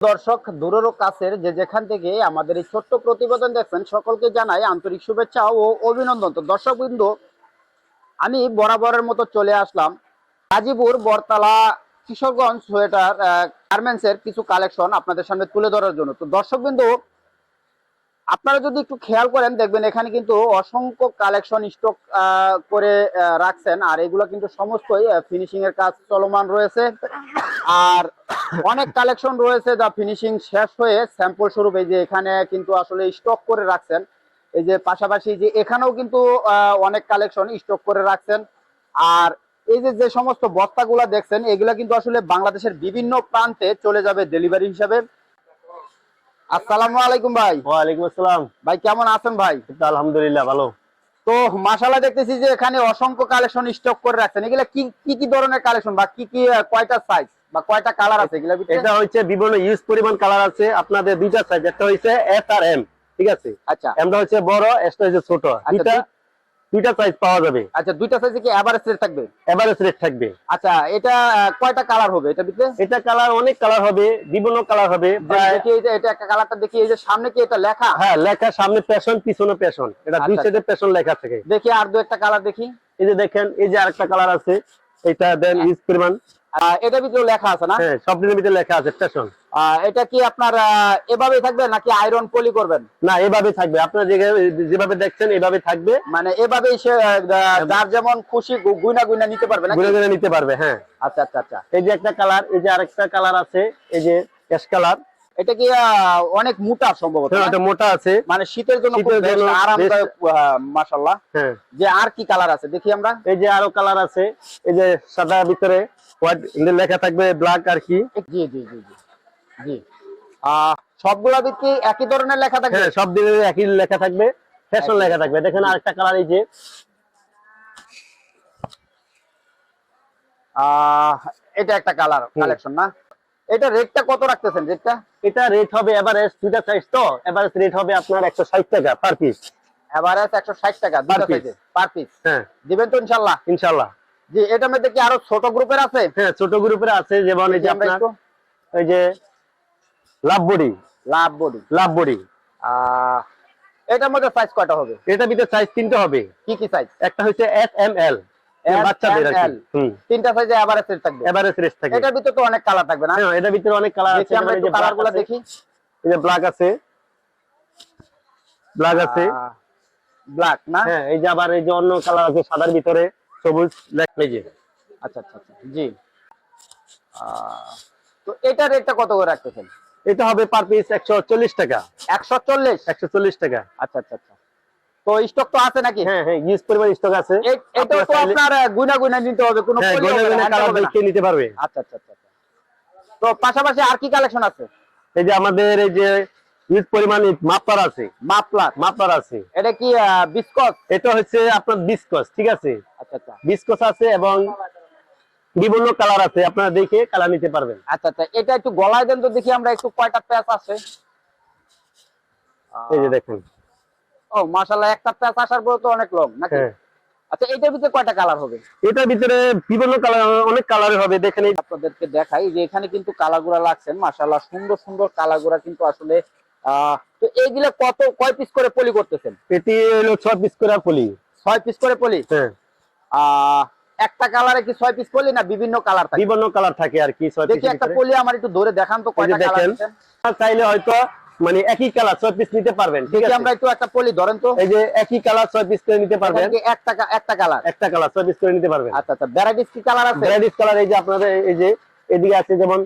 দর্শক, দূরের কাছের যে যেখান থেকে আমাদের এই ছোট্ট প্রতিবেদন দেখছেন, সকলকে জানাই আন্তরিক শুভেচ্ছা ও অভিনন্দন। তো দর্শক বিন্দু আমি বরাবরের মতো চলে আসলাম। গাজীপুর বরতলা কিশোরগঞ্জ সোয়েটার গার্মেন্টস এর কিছু কালেকশন আপনাদের সামনে তুলে ধরার জন্য। তো দর্শক বিন্দু আপনারা যদি একটু খেয়াল করেন, দেখবেন এখানে কিন্তু অসংখ্য কালেকশন স্টক করে রাখছেন। আর এগুলো কিন্তু সমস্তই ফিনিশিং এর কাজ চলমান রয়েছে। আর অনেক কালেকশন রয়েছে যা ফিনিশিং শেষ হয়ে স্যাম্পল স্বরূপ এই যে এখানে কিন্তু আসলে স্টক করে রাখছেন। এই যে পাশাপাশি যে এখানেও কিন্তু অনেক কালেকশন স্টক করে রাখছেন। আর এই যে যে সমস্ত বস্তাগুলা দেখছেন, এগুলা কিন্তু আসলে বাংলাদেশের বিভিন্ন প্রান্তে চলে যাবে ডেলিভারি হিসাবে। আসসালামু আলাইকুম ভাই। ওয়ালাইকুম আসসালাম। ভাই কেমন আছেন ভাই? আলহামদুলিল্লাহ ভালো। তো দেখতেছি যে এখানে অসংখ্য কালেকশন স্টক করে রাখছেন। এগুলা কি কি কি ধরনের কালেকশন বা কি কি কয়টা সাইজ বা কয়টা কালার আছে এগুলা এটা হচ্ছে বিভিন্ন ইউজ পরিমাণ কালার আছে। আপনাদের দুইটা সাইজ একটা হচ্ছে এস আর এম ঠিক আছে? আচ্ছা। এমটা হচ্ছে বড় এসটা হচ্ছে ছোট। দুইটা দুইটা সাইজ পাওয়া যাবে। আচ্ছা দুইটা সাইজে কি এভারেজ রেট থাকবে? এভারেজ রেট থাকবে। আচ্ছা এটা কয়টা কালার হবে এটা ভিতরে? এটা কালার অনেক কালার হবে বিভিন্ন কালার হবে। দেখি এই যে এটা একটা কালারটা দেখি এই যে সামনে কি এটা লেখা? হ্যাঁ লেখা সামনে প্যাশন পিছনে প্যাশন এটা দুই আচ্ছা। সাইডে প্যাশন লেখা থাকে। দেখি আর দু একটা কালার দেখি। এই যে দেখেন এই যে আরেকটা কালার আছে এটা দেন ইউজ পরিমাণ। আহ, এটা ভিতরে লেখা আছে না? হ্যাঁ সব দিনের ভিতরে লেখা আছে স্টেশন এটা কি আপনার এভাবে থাকবে নাকি আয়রন পলি করবেন? না এভাবে থাকবে। আপনার যেভাবে দেখছেন এভাবে থাকবে। মানে এভাবেই সে যার যেমন খুশি গুইনা গুইনা নিতে পারবে না গুইনা গুইনা নিতে পারবে হ্যাঁ। আচ্ছা আচ্ছা আচ্ছা। এই যে একটা কালার এই যে আরেকটা কালার আছে এই যে অ্যাশ কালার এটা কি অনেক মোটা সম্ভবত এটা মোটা আছে। মানে শীতের জন্য আরামদায়ক মাশাল্লাহ হ্যাঁ। যে আর কি কালার আছে? দেখি আমরা। এই যে আরও কালার আছে এই যে সাদা ভিতরে হোয়াইট লেখা থাকবে ব্ল্যাক আর কি। জি জি জি জি জি। আহ সবগুলা কি একই ধরনের লেখা থাকবে? হ্যাঁ সব দিকে একই লেখা থাকবে ফ্যাশন লেখা থাকবে। দেখেন আরেকটা কালার এই যে। আহ এটা একটা কালার কালেকশন না? এটা রেটটা কত রাখতেছেন রেটটা এটা রেট হবে এভারেজ দুইটা সাইজ তো এভারেজ রেট হবে আপনার একশো ষাট টাকা পার পিস এভারেজ একশো ষাট টাকা দুটো piece। সাইজে পার পিস হ্যাঁ। দিবেন তো ইনশাল্লাহ। ইনশাল্লাহ। জি এটার মধ্যে কি আরও ছোট গ্রুপের আছে? হ্যাঁ ছোট গ্রুপের আছে যেমন এই যে আপনার এই যে love body love body love body আহ এটার মধ্যে সাইজ কয়টা হবে? এটা ভিতরে সাইজ তিনটে হবে। কি কি সাইজ একটা হচ্ছে এস এম এল বাচ্চাদের আর M, কি। L। হুম। তিনটা সাইজে এভারেজ রেট থাকবে। এভারেজ রেস থাকে এটার ভিতরে তো অনেক কালার থাকবে না? হ্যাঁ এটার ভিতরে অনেক কালার আছে। আমরা এই একটু যে কালার black গুলা আছে, দেখি। এই যে ব্ল্যাক আছে। ব্ল্যাক আছে। ব্ল্যাক না? হ্যাঁ এই যে আবার এই যে অন্য কালার আছে সাদার ভিতরে সবুজ এই আচ্ছা আচ্ছা আচ্ছা জি। তো এটার রেটটা কত করে রাখতেছেন? এটা হবে পার পিস একশো চল্লিশ টাকা। একশো চল্লিশ? একশো চল্লিশ টাকা। আচ্ছা আচ্ছা আচ্ছা। তো স্টক তো আছে নাকি? হ্যাঁ হ্যাঁ ইউজ পরিমাণ স্টক আছে। এ- তো আপনার আহ, গুনা গুনা নিতে হবে কোনো হ্যাঁ পলি গোনা হবে না, গোনা handle কালার হবে নিতে পারবে। আচ্ছা আচ্ছা আচ্ছা আচ্ছা। তো পাশাপাশি আর কি কালেকশন আছে? এই যে আমাদের এই যে ইউজ পরিমাণ মাপার আছে। মাপলার? মাপার আছে। এটা কি বিস্কস এটা হচ্ছে আপনার বিস্কস ঠিক আছে? আচ্ছা আচ্ছা। বিস্কস আছে এবং বিভিন্ন কালার আছে আপনারা দেখে কালার নিতে পারবেন। আচ্ছা আচ্ছা এটা একটু গলায় দেন তো দেখি আমরা একটু কয়টা প্যাচ আছে? এই যে দেখেন। ও মাশাআল্লাহ একটা প্যাচ আসার পর তো অনেক লং নাকি? হ্যাঁ। আচ্ছা এটার ভিতরে কয়টা কালার হবে? এটার ভিতরে বিভিন্ন কালার অনেক কালার হবে দেখেন আপনাদেরকে দেখাই যে এখানে কিন্তু কালাগুড়া লাগছেন মাশাআল্লাহ সুন্দর সুন্দর কালাগুড়া কিন্তু আসলে তো এইগুলা কত কয় পিস করে পলি করতেছেন? এটি হলো ছয় পিস করে পলি। ছয় পিস করে পলি? হ্যাঁ। একটা কালারে কি ছয় পিস পলি না বিভিন্ন কালার থাকে? বিভিন্ন কালার থাকে আর কি ছয় দেখি একটা পলি আমার একটু ধরে দেখান তো কয়টা কালার দেখেন চাইলে হয়তো মানে একই কালার ছয় পিস নিতে পারবেন ঠিক আছে? আমরা একটু একটা পলি ধরেন তো। এই যে একই কালার ছয় পিস করে নিতে পারবেন। একটা একটা কালার একটা কালার ছয় পিস করে নিতে পারবেন। আচ্ছা আচ্ছা ভ্যারাইটিস কি কালার আছে? ভ্যারাইটিস কালার এই যে আপনাদের এই যে এদিকে আছে যেমন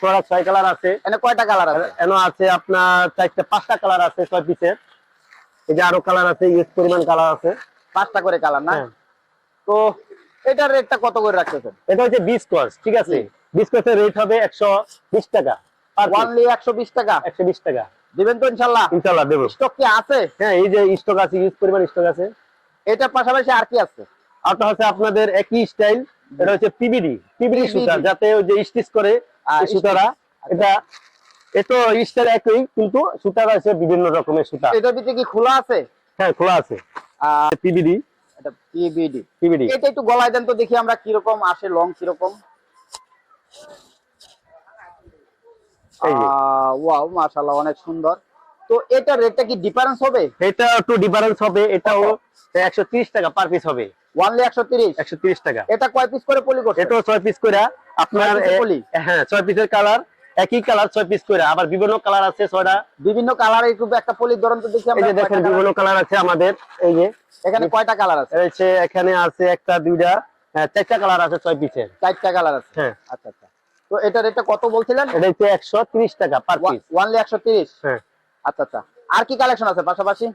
ছড়া ছয় কালার আছে। এখানে কয়টা কালার আছে? এন আছে আপনার চারটা পাঁচটা কালার আছে ছয় পিসের এই যে আরও কালার আছে ইউজ পরিমাণ কালার আছে। পাঁচটা করে কালার না? হ্যাঁ। তো এটার রেটটা কত করে রাখতেছেন? এটা হচ্ছে বিস্কস ঠিক আছে? জি। বিস্কসের রেট হবে একশো বিশ টাকা। অনলি টাকা। একশো বিশ টাকা। দিবেন তো দেবো। স্টক কি আছে? হ্যাঁ এই যে স্টক আছে ইউজ পরিমাণ স্টক আছে। এটার পাশাপাশি আর কি আছে? আরটা হচ্ছে আপনাদের একই স্টাইল এটা হচ্ছে পিবিডি পিবিডি সুতা যাতে ওই যে স্টিচ করে সুতারা এটা এতো স্টাইল একই কিন্তু সুতারা আছে বিভিন্ন রকমের সুতা। এটার ভিতরে কি খোলা আছে? হ্যাঁ খোলা আছে। পিবিডি এটা পিবিডি পিবিডি এটা একটু গলায় দেন তো দেখি আমরা কীরকম আসে লং কীরকম। ওয়াও মাশাআল্লাহ অনেক সুন্দর। তো এটা রেটটা কি ডিফারেন্স হবে? এটা একটু ডিফারেন্স হবে এটাও একশো তিরিশ টাকা পার পিস হবে। ওয়ানলি একশো তিরিশ? একশো তিরিশ টাকা। এটা কয় পিস করে পলি করছে? এটাও ছয় পিস করে আপনার পলি? হ্যাঁ ছয় পিসের কালার একই কালার ছয় পিস করে আবার বিভিন্ন কালার আছে ছয়টা। বিভিন্ন কালারের একটু একটা পলির ধরন তো দেখি এই যে দেখেন বিভিন্ন কালার আছে। আমাদের এই যে। এখানে কয়টা কালার আছে? এখানে আছে একটা দুইটা হ্যাঁ, চারটা কালার আছে ছয় পিসের চারটা কালার আছে। হ্যাঁ। আচ্ছা আচ্ছা। তো এটা রেটটা কত বলছিলেন? এটা হচ্ছে একশো তিরিশ টাকা পার পিস একশো তিরিশ? হ্যাঁ। আচ্ছা আচ্ছা। আর কি কালেকশন আছে পাশাপাশি?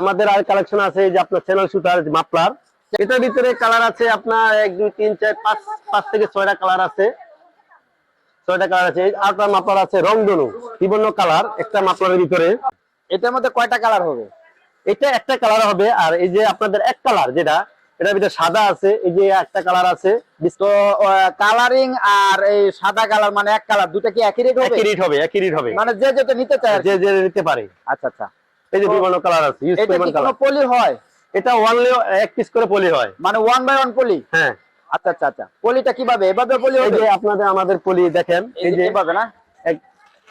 আমাদের আর কালেকশন আছে যে আপনার চ্যানেল শুটার মাপলার এটার ভিতরে কালার আছে আপনার এক দুই তিন চার পাঁচ পাঁচ থেকে ছয়টা কালার আছে। ছয়টা কালার আছে। আটটা মাপলার আছে রংধনু বিভিন্ন কালার একটা মাপলারের ভিতরে। এটার মধ্যে কয়টা কালার হবে? এটা একটা কালার হবে আর এই যে আপনাদের এক কালার যেটা এটার ভিতরে সাদা আছে এই যে একটা কালার আছে। তো কালারিং আর এই সাদা কালার মানে এক কালার দুটা কি একই রেট হবে? একই রেট হবে একই রেট হবে। মানে যে যেটা নিতে চায় যে যে নিতে পারে। আচ্ছা আচ্ছা। এই যে বিভিন্ন কালার আছে ইউজ এটা পরিমাণ কি কোনো কালার পলি হয়? এটা ওয়ানলি এক পিস করে পলি হয়। মানে ওয়ান বাই ওয়ান পলি হ্যাঁ। আচ্ছা আচ্ছা আচ্ছা। পলিটা কীভাবে? এভাবে পলি এই হবে? যে আপনাদের আমাদের পলি দেখেন এই যে এভাবে না? এক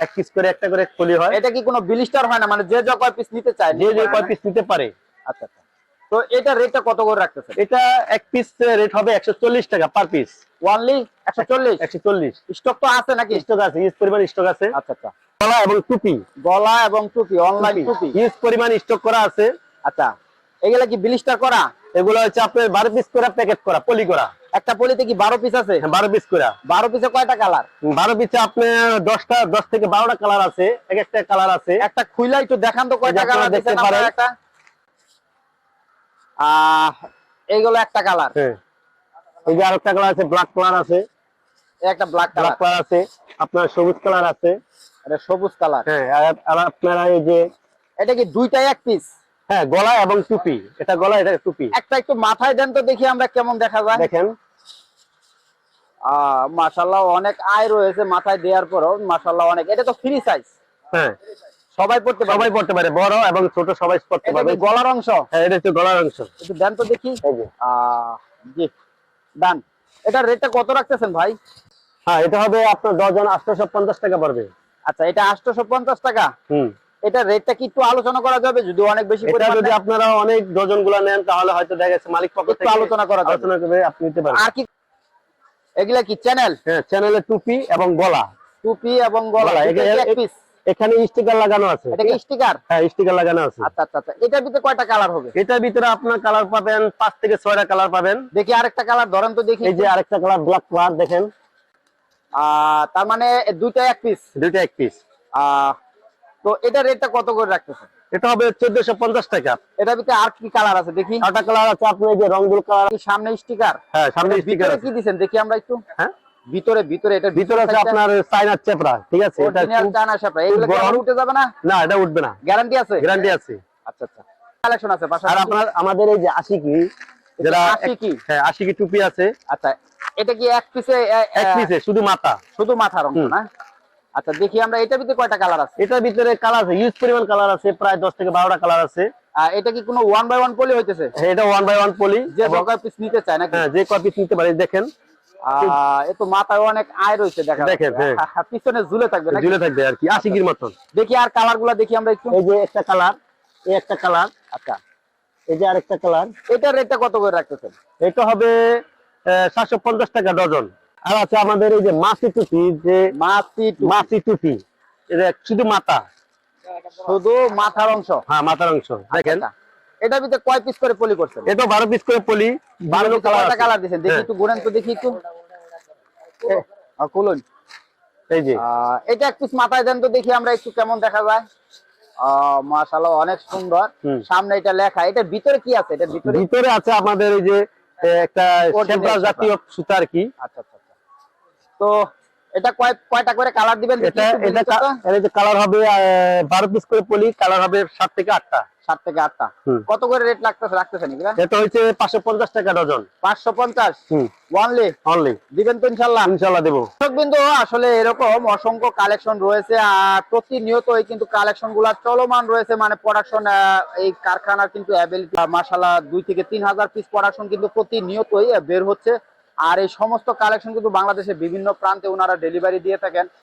এক পিস করে একটা করে পলি হয়। এটা কি কোনো বিলিস্টার হয় না? মানে যে যে কয় পিস নিতে চায় যে যে কয় পিস নিতে পারে। আচ্ছা আচ্ছা। তো এটা রেটটা কত করে রাখতেছেন? এটা এক পিস রেট হবে একশো চল্লিশ টাকা পার পিস চল্লিশ? স্টক তো আছে নাকি? স্টক আছে ইউজ পরিমাণ স্টক আছে। আচ্ছা আচ্ছা। গলা এবং টুপি। গলা এবং টুপি অনলাইন টুপি। ইউজ পরিমাণ স্টক করা আছে। আচ্ছা এগুলা কি বিলিস্টার করা? এগুলো হচ্ছে আপনার বারো পিস করে প্যাকেট করা পলি করা। একটা পলিতে কি বারো পিস আছে? হ্যাঁ, বারো পিস করে। বারো পিসে কয়টা কালার বারো পিসে আপনার দশটা দশ থেকে বারোটা কালার আছে এক একটা কালার আছে। একটা খুইলা একটু দেখান তো কয়টা কালার দেখতে পারেন। একটা। এইগুলো একটা কালার হ্যাঁ। এই যে আরেকটা কালার আছে ব্ল্যাক কালার আছে। একটা ব্ল্যাক কালার কালার আছে আপনার সবুজ কালার আছে। এটা সবুজ কালার হ্যাঁ আর- আপনারা এই যে এটা কি দুইটাই এক পিস হ্যাঁ গলা এবং টুপি। এটা গলা এটা টুপি। একটা একটু মাথায় দেন তো দেখি আমরা কেমন দেখা যায়। দেখেন। আহ মাশাল্লাহ অনেক আয় রয়েছে মাথায় দেওয়ার পরও। মাশাল্লাহ অনেক। এটা তো ফ্রি সাইজ হ্যাঁ। সবাই পড়তে সবাই পড়তে পারে বড় এবং ছোট সবাই পড়তে পারবে। গলার অংশ। হ্যাঁ এটা হচ্ছে গলার অংশ। একটু দেন তো দেখি। জি ডান এটা রেটটা কত রাখতেছেন ভাই? হ্যাঁ এটা হবে আপনার ডজন আটশোশো পঞ্চাশ টাকা পড়বে। আচ্ছা এটা আটশোশো পঞ্চাশ টাকা? হুম। এটা রেটটা কি একটু আলোচনা করা যাবে? যদি অনেক বেশি এটা পরিমাণ যদি আপনারা অনেক ডজনগুলা নেন তাহলে হয়তো দেখা যাচ্ছে মালিক পক্ষ থেকে আলোচনা করা যাবে। আলোচনা করে আপনি নিতে পারেন আর কি এগুলা কি চ্যানেল হ্যাঁ চ্যানেলে টুপি এবং গলা। টুপি এবং গলা। এক piece? এখানে স্টিকার লাগানো আছে। এটা কি স্টিকার হ্যাঁ স্টিকার লাগানো আছে। আচ্ছা আচ্ছা আচ্ছা। এটার ভিতরে কয়টা কালার হবে? এটার ভিতরে আপনার কালার পাবেন পাঁচ থেকে ছয়টা কালার পাবেন। দেখি আরেকটা কালার ধরেন তো দেখি এই যে আরেকটা কালার ব্ল্যাক কালার দেখেন। তার মানে দুইটা এক পিস দুইটা এক পিস তো এটা রেটটা কত করে রাখতেছে এটা হবে চোদ্দশো পঞ্চাশ টাকা। এটার ভিতরে আর কি কালার আছে দেখি? আটা কালার আছে আপনি এই যে রংগুল কালার সামনে স্টিকার হ্যাঁ সামনে স্টিকার কি দিছেন? দেখি আমরা একটু। হ্যাঁ? ভিতরে ভিতরে এটা ভিতরে আছে আপনার চেপরা ঠিক আছে? এটা চায়না শাপলা এগুলো কি উঠে যাবে না? না এটা উঠবে না। গ্যারান্টি আছে? গ্যারান্টি আছে। আচ্ছা আচ্ছা। কালেকশন আছে আর আপনার আমাদের এই যে আশিকি যারা আশিকি? হ্যাঁ আশিকি টুপি আছে। আচ্ছা এটা কি এক পিসে এক পিসে শুধু মাথা। শুধু মাথার অংশ না? আচ্ছা দেখি আমরা এটার ভিতরে কয়টা কালার আছে? এটার ভিতরে কালার আছে ইউজ পরিমাণ কালার আছে প্রায় দশ থেকে বারোটা কালার আছে। আর এটা কি কোনো ওয়ান বাই ওয়ান পলি হইতেছে? হ্যাঁ, এটা ওয়ান বাই ওয়ান পলি যে জগা পিস নিতে চায় নাকি? হ্যাঁ যে কয় পিস নিতে পারে দেখেন। মাথায় অনেক আয় রয়েছে দেখা দেখেন, হ্যাঁ। পিছনে ঝুলে থাকবে ঝুলে থাকবে আর কি আশিকির মতন। দেখি আর কালারগুলা দেখি আমরা একটু। এই যে একটা কালার এই একটা কালার। আচ্ছা। এই যে আরেকটা কালার। এটার রেটটা কত করে রাখতেছেন? এটা হবে সাতশো পঞ্চাশ টাকা ডজন। আর আছে আমাদের এই যে মাছি টুপি যে মাছি টু- মাছি টুপি এটা শুধু মাথা। শুধু মাথার অংশ? হ্যাঁ মাথার অংশ। দেখেন। আচ্ছা, এটার ভিতরে কয় পিস করে পলি করছেন? এটা বারো পিস করে পলি বারো বারো কালার কালার কালার দেখি হ্যাঁ। একটু গুনেন তো দেখি একটু। খুলুন। এই যে। এটা এক পিস মাথায় দেন তো দেখি আমরা একটু কেমন দেখা যায়। মাশাআল্লাহ অনেক সুন্দর। সামনে এটা লেখা। এটা ভিতরে কি আছে? এটার ভিতরে ভিতরে আছে আমাদের এই যে একটা জাতীয় সুতা আর কি। আচ্ছা আচ্ছা আচ্ছা। তো এটা কয় কয়টা করে কালার দিবেন? এটা এটা বলুন তো? কা- এর যে কালার হবে আহ, বারো পিস করে পলি কালার হবে থেকে আটটা। সাত থেকে আটটা। কত করে রেট লাগতেছে রাখতেছেন এগুলা? এটা হচ্ছে পাঁচশো পঞ্চাশ টাকা ডজন। অনলি দিবেন তো দেবো। আসলে এরকম অসংখ্য কালেকশন রয়েছে আর প্রতিনিয়তই কিন্তু কালেকশনগুলা চলমান রয়েছে মানে প্রোডাকশন এই কারখানার কিন্তু অ্যাবিলিটি মাসালা দুই থেকে তিন হাজার পিস প্রোডাকশন কিন্তু প্রতিনিয়তই বের হচ্ছে। আর এই সমস্ত কালেকশন কিন্তু বাংলাদেশের বিভিন্ন প্রান্তে ওনারা ডেলিভারি দিয়ে থাকেন।